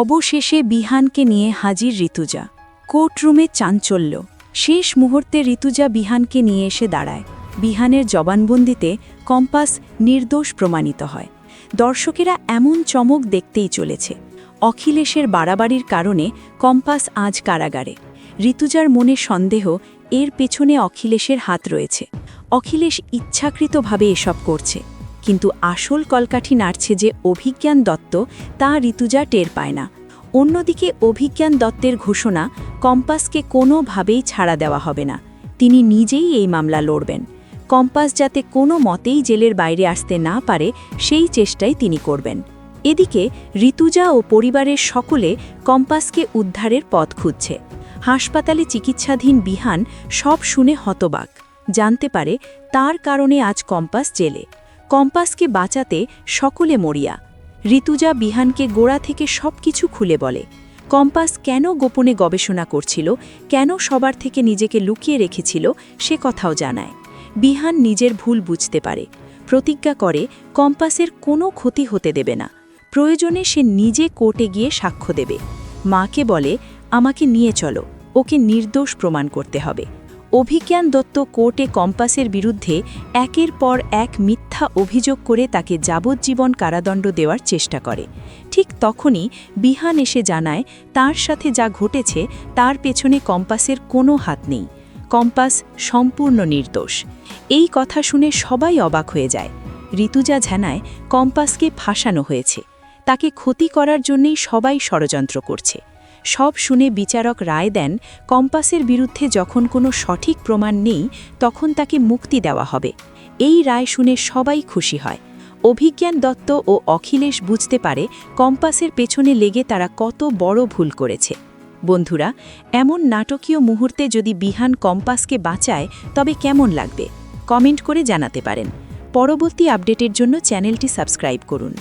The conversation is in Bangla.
অবশেষে বিহানকে নিয়ে হাজির ঋতুজা। কোর্টরুমে চাঞ্চল্য। শেষ মুহূর্তে ঋতুজা বিহানকে নিয়ে এসে দাঁড়ায়। বিহানের জবানবন্দিতে কম্পাস নির্দোষ প্রমাণিত হয়। দর্শকেরা এমন চমক দেখতেই চলেছে। অখিলেশের বাড়াবাড়ির কারণে কম্পাস আজ কারাগারে। ঋতুজার মনে সন্দেহ, এর পেছনে অখিলেশের হাত রয়েছে। অখিলেশ ইচ্ছাকৃতভাবে এসব করছে। কিন্তু আসল কলকাঠি নাড়ছে যে অভিজ্ঞান দত্ত, তা ঋতুজা টের পায় না। অন্যদিকে অভিজ্ঞান দত্তের ঘোষণা কম্পাসকে কোনোভাবেই ছাড়া দেওয়া হবে না। তিনি নিজেই এই মামলা লড়বেন। কম্পাস যাতে কোনো মতেই জেলের বাইরে আসতে না পারে, সেই চেষ্টাই তিনি করবেন। এদিকে ঋতুজা ও পরিবারের সকলে কম্পাসকে উদ্ধারের পথ খুঁজছে। হাসপাতালে চিকিৎসাধীন বিহান সব শুনে হতবাক। জানতে পারে, তার কারণে আজ কম্পাস জেলে। কম্পাসকে বাঁচাতে সকলে মরিয়া। ঋতুজা বিহানকে গোড়া থেকে সব কিছু খুলে বলে, কম্পাস কেন গোপনে গবেষণা করছিল, কেন সবার থেকে নিজেকে লুকিয়ে রেখেছিল, সে কথাও জানায়। বিহান নিজের ভুল বুঝতে পারে। প্রতিজ্ঞা করে, কম্পাসের কোনো ক্ষতি হতে দেবে না। প্রয়োজনে সে নিজে কোর্টে গিয়ে সাক্ষ্য দেবে। মাকে বলে, আমাকে নিয়ে চলো, ওকে নির্দোষ প্রমাণ করতে হবে। অভিজ্ঞান দত্ত কোর্টে কম্পাসের বিরুদ্ধে একের পর এক মিথ্যা অভিযোগ করে তাকে যাবজ্জীবন কারাদণ্ড দেওয়ার চেষ্টা করে। ঠিক তখনই বিহান এসে জানায়, তার সাথে যা ঘটেছে, তার পেছনে কম্পাসের কোনো হাত নেই। কম্পাস সম্পূর্ণ নির্দোষ। এই কথা শুনে সবাই অবাক হয়ে যায়। ঋতুজা ঝানায় কম্পাসকে ফাঁসানো হয়েছে। তাকে ক্ষতি করার জন্যেই সবাই ষড়যন্ত্র করছে। সব শুনে বিচারক রায় দেন, কম্পাসের বিরুদ্ধে যখন কোনো সঠিক প্রমাণ নেই, তখন তাকে মুক্তি দেওয়া হবে। এই রায় শুনে সবাই খুশি হয়। অভিজ্ঞান দত্ত ও অখিলেশ বুঝতে পারে, কম্পাসের পেছনে লেগে তারা কত বড় ভুল করেছে। বন্ধুরা, এমন নাটকীয় মুহূর্তে যদি বিহান কম্পাসকে বাঁচায়, তবে কেমন লাগবে? কমেন্ট করে জানাতে পারেন। পরবর্তী আপডেটের জন্য চ্যানেলটি সাবস্ক্রাইব করুন।